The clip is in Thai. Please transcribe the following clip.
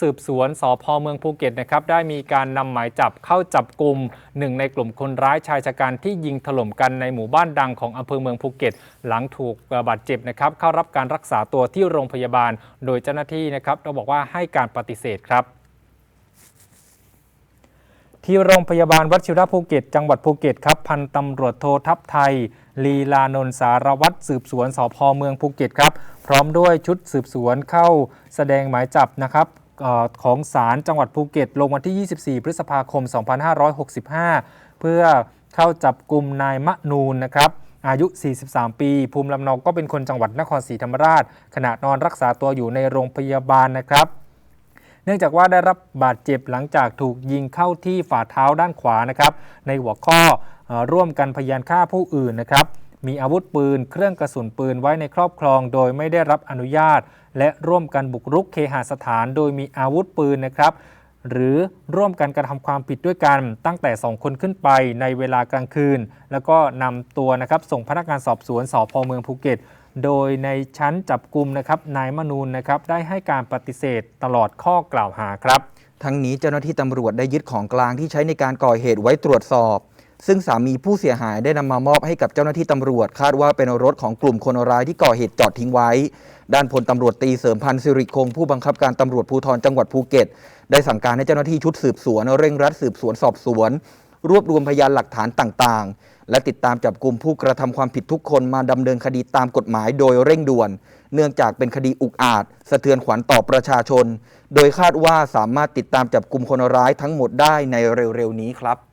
สืบสวนสพเมืองภูเก็ตนะครับได้มีการนำหมายจับเข้าจับกลุ่มหนึ่งในกลุ่มคนร้ายชายชะกันที่ยิงถล่มกันในหมู่บ้านดังของอำเภอเมืองภูเก็ต หลังถูกบาดเจ็บนะครับเข้ารับการรักษาตัวที่โรงพยาบาล โดยเจ้าหน้าที่นะครับเราบอกว่าให้การปฏิเสธครับที่โรงพยาบาลวชิระภูเก็ต จังหวัดภูเก็ตครับ พันตำรวจโททัพไทย ลีลานนท์สารวัตรสืบสวนสพเมืองภูเก็ตครับ พร้อมด้วยชุดสืบสวนเข้าแสดงหมายจับนะครับ ของศาลจังหวัดภูเก็ต ลงวันที่ 24 พฤษภาคม 2565 เพื่อเข้าจับกลุ่มนายมะนูนนะครับอายุ 43 ปี ภูมิลำเนาก็เป็นคนจังหวัดนครศรีธรรมราช ขณะนอนรักษาตัวอยู่ในโรงพยาบาลนะครับ เนื่องจากว่าได้รับบาดเจ็บหลังจากถูกยิงเข้าที่ฝ่าเท้าด้านขวานะครับ ในหัวข้ออร่วมกันพยายามฆ่าผู้อื่นนะครับ มีอาวุธปืน เครื่องกระสุนปืนไว้ในครอบครอง โดยไม่ได้รับอนุญาต และร่วมกันบุกรุกเคหสถาน โดยมีอาวุธปืนนะครับ หรือร่วมกันกระทำความผิดด้วยกันตั้งแต่ 2 คนขึ้นไปในเวลากลางคืน แล้วก็นำตัวนะครับส่งพนักงานสอบสวนสพเมืองภูเก็ต โดยในชั้นจับกลุ่มนะครับนายมนูนนะครับได้ให้การปฏิเสธตลอดข้อกล่าวหาครับ ทั้งนี้เจ้าหน้าที่ตำรวจได้ยึดของกลางที่ใช้ในการก่อเหตุไว้ตรวจสอบ ซึ่งสามีผู้เสียหายได้นำมามอบให้กับเจ้าหน้าที่ตำรวจ คาดว่าเป็นรถของกลุ่มคนร้ายที่ก่อเหตุจอดทิ้งไว้ ด้านพลตำรวจตีเสริมพันธ์สิริคงผู้บังคับการตำรวจภูธรจังหวัดภูเก็ต ได้สั่งการให้เจ้าหน้าที่ชุดสืบสวนเร่งรัดสืบสวนสอบสวน รวบรวมพยานหลักฐานต่างๆ และติดตามจับกลุ่มผู้กระทำความผิดทุกคนมาดำเนินคดีตามกฎหมายโดยเร่งด่วน เนื่องจากเป็นคดีอุกอาจ สะเทือนขวัญต่อประชาชน โดยคาดว่าสามารถติดตามจับกลุ่มคนร้ายทั้งหมดได้ในเร็วๆนี้ครับ